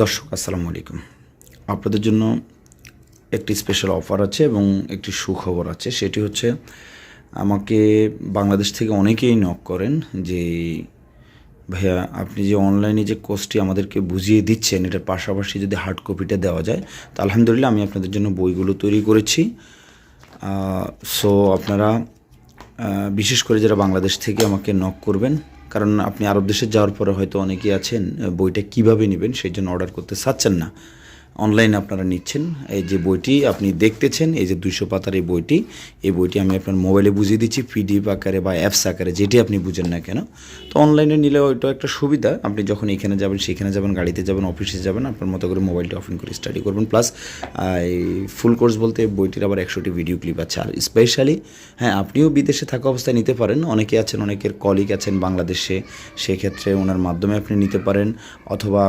দর্শক, আসসালামু আলাইকুম। আপনাদের জন্য একটি স্পেশাল অফার আছে এবং একটি সুখবর আছে। সেটি হচ্ছে, আমাকে বাংলাদেশ থেকে অনেকেই নক করেন যে, ভাইয়া, আপনি যে অনলাইনে যে কোর্সটি আমাদেরকে বুঝিয়ে দিচ্ছেন, এটার পাশাপাশি যদি হার্ড কপিটা দেওয়া যায়, তো আলহামদুলিল্লাহ আমি আপনাদের জন্য বইগুলো তৈরি করেছি। সো আপনারা বিশেষ করে যারা বাংলাদেশ থেকে আমাকে নক করবেন কারণ আপনি আরব দেশে যাওয়ার পরে হয়তো অনেকেই আছেন, বইটা কীভাবে নেবেন সেই জন্য অর্ডার করতে চাচ্ছেন না। অনলাইনে আপনারা নিচ্ছেন। এই যে বইটি আপনি দেখতেছেন, এই যে দুইশো পাতার এই বইটি এই বইটি আমি আপনার মোবাইলে বুঝিয়ে দিচ্ছি পিডিএফ আকারে বা অ্যাপস আকারে, যেটি আপনি বুঝেন না কেন। তো অনলাইনে নিলে ওইটা একটা সুবিধা, আপনি যখন এখানে যাবেন, সেখানে যাবেন, গাড়িতে যাবেন অফিসে যাবেন, আপনার মতো করে মোবাইলটি অফ করে স্টাডি করবেন। প্লাস এই ফুল কোর্স বলতে বইটির আবার একশোটি ভিডিও ক্লিপ আছে। আর স্পেশালি হ্যাঁ আপনিও বিদেশে থাকা অবস্থায় নিতে পারেন। অনেকে আছেন, অনেকের কলিগ আছেন বাংলাদেশে, সেক্ষেত্রে ওনার মাধ্যমে আপনি নিতে পারেন। অথবা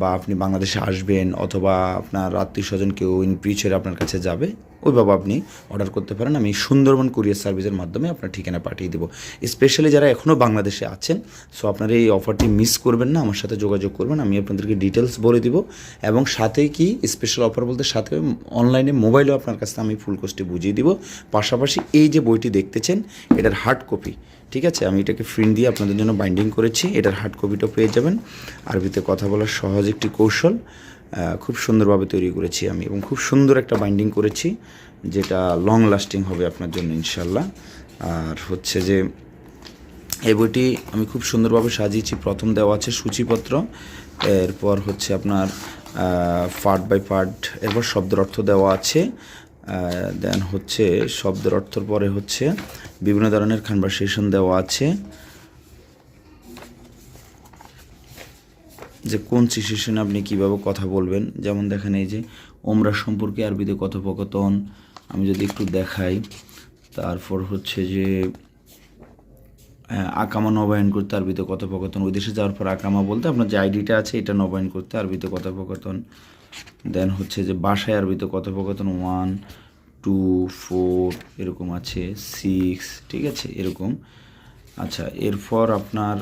বা আপনি বাংলাদেশে আসবেন, অথবা আপনার আত্মীয় স্বজন কেউ ইন ফিউচারে আপনার কাছে যাবে, ওইভাবে আপনি অর্ডার করতে পারেন। আমি সুন্দরবন কুরিয়ার সার্ভিসের মাধ্যমে আপনার ঠিকানা পাঠিয়ে দেবো। স্পেশালি যারা এখনও বাংলাদেশে আছেন সো আপনারা এই অফারটি মিস করবেন না, আমার সাথে যোগাযোগ করবেন, আমি আপনাদেরকে ডিটেলস বলে দিব। এবং সাথে কি স্পেশাল অফার বলতে সাথে অনলাইনে মোবাইলেও আপনার কাছে আমি ফুল কোর্সটি বুঝিয়ে দিব। পাশাপাশি এই যে বইটি দেখতেছেন, এটার হার্ড কপি ঠিক আছে? আমি এটাকে ফ্রিন্ট দিয়ে আপনাদের জন্য বাইন্ডিং করেছি, এটার হার্ড কপিটাও পেয়ে যাবেন। আরবিতে কথা বলার সহজ একটি কৌশল। খুব সুন্দরভাবে তৈরি করেছি আমি এবং খুব সুন্দর একটা বাইন্ডিং করেছি, যেটা লং লাস্টিং হবে আপনার জন্য ইনশাল্লাহ আর হচ্ছে যে, এই বইটি আমি খুব সুন্দরভাবে সাজিয়েছি। প্রথম দেওয়া আছে সূচিপত্র, এরপর হচ্ছে আপনার পার্ট বাই পার্ট এরপর শব্দের অর্থ দেওয়া আছে দেন হচ্ছে শব্দের অর্থর পরে হচ্ছে বিভিন্ন ধরনের কনভারসেশন দেওয়া আছে। যে কোন সিচুয়েশনে আপনি কীভাবে কথা বলবেন? যেমন দেখেন এই যে ওমরা সম্পর্কে আরবিতে কথোপকথন, আমি যদি একটু দেখাই, তারপর হচ্ছে যে আকামা নবায়ন করতে আরবিতে কথোপকথন, ওই দেশে যাওয়ার পর আকামা বলতে আপনার যে আইডিটা আছে এটা নবায়ন করতে আরবিতে কথোপকথন। দেন হচ্ছে যে বাসায় আরবিতে কথোপকথন ওয়ান টু ফোর এরকম আছে সিক্স ঠিক আছে, এরকম। আচ্ছা এরপর আপনার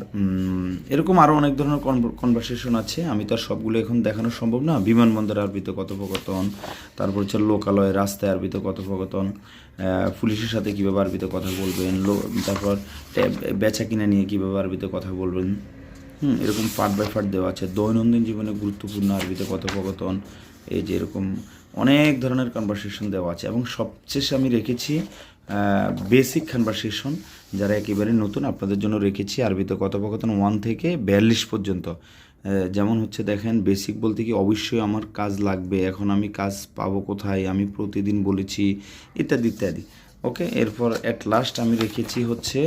এরকম আরও অনেক ধরনের কনভারসেশন আছে। আমি তো আর সবগুলো এখন দেখানো সম্ভব না। বিমানবন্দরে আরবিতে কথোপকথন, তারপর হচ্ছে লোকালয়ে রাস্তায় আরবিতে কথোপকথন পুলিশের সাথে কীভাবে আরবিতে কথা বলবেন, লো- তারপর বেচা কিনা নিয়ে কীভাবে আরবিতে কথা বলবেন, হুম, এরকম পার্ট বাই পার্ট দেওয়া আছে। দৈনন্দিন জীবনে গুরুত্বপূর্ণ আরবিতে কথোপকথন, এই যে এরকম অনেক ধরনের কনভারসেশন দেওয়া আছে। এবং সবশেষে আমি রেখেছি বেসিক কনভারসেশন যারা একেবারে নতুন আপনাদের জন্য রেখেছি, আরবিতে কথোপকথন ওয়ান থেকে বিয়াল্লিশ পর্যন্ত। যেমন হচ্ছে দেখেন বেসিক বলতে কি অবশ্যই আমার কাজ লাগবে, এখন আমি কাজ পাবো কোথায়, আমি প্রতিদিন বলেছি, ইত্যাদি ইত্যাদি। ওকে এরপর অ্যাট লাস্ট আমি রেখেছি হচ্ছে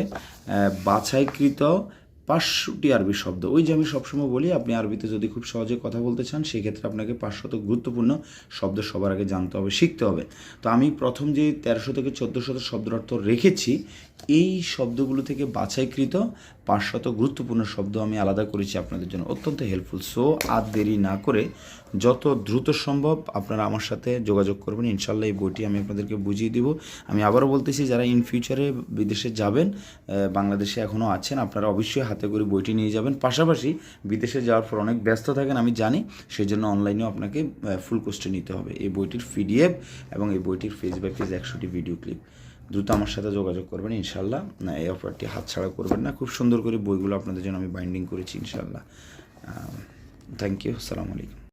বাছাইকৃত পাঁচশোটি আরবি শব্দ। ওই যে আমি সবসময় বলি, আপনি আরবিতে যদি খুব সহজে কথা বলতে চান, সেক্ষেত্রে আপনাকে পাঁচশত গুরুত্বপূর্ণ শব্দ সবার আগে জানতে হবে, শিখতে হবে। তো আমি প্রথম যে তেরোশো থেকে চোদ্দোশত শব্দের অর্থ রেখেছি, এই শব্দগুলো থেকে বাছাইকৃত পাঁচশত গুরুত্বপূর্ণ শব্দ আমি আলাদা করেছি আপনাদের জন্য। অত্যন্ত হেল্পফুল সো আর দেরি না করে যত দ্রুত সম্ভব আপনারা আমার সাথে যোগাযোগ করবেন ইনশাল্লাহ এই বইটি আমি আপনাদেরকে বুঝিয়ে দিব। আমি আবারও বলতেছি, যারা ইন ফিউচারে বিদেশে যাবেন বাংলাদেশে এখনও আছেন, আপনারা অবশ্যই হাতে করে বইটি নিয়ে যাবেন। পাশাপাশি বিদেশে যাওয়ার পর অনেক ব্যস্ত থাকেন, আমি জানি সেই জন্য অনলাইনেও আপনাকে ফুল কোস্টে নিতে হবে। এই বইটির পিডিএফ এবং এই বইটির পেজ বাই পেজ একশোটি ভিডিও ক্লিপ দ্রুত আমার সাথে যোগাযোগ করবেন ইনশাল্লাহ না, এই অফারটি হাতছাড়া করবেন না, খুব সুন্দর করে বইগুলো আপনাদের জন্য আমি বাইন্ডিং করেছি ইনশাল্লাহ থ্যাংক ইউ আসসালামু আলাইকুম।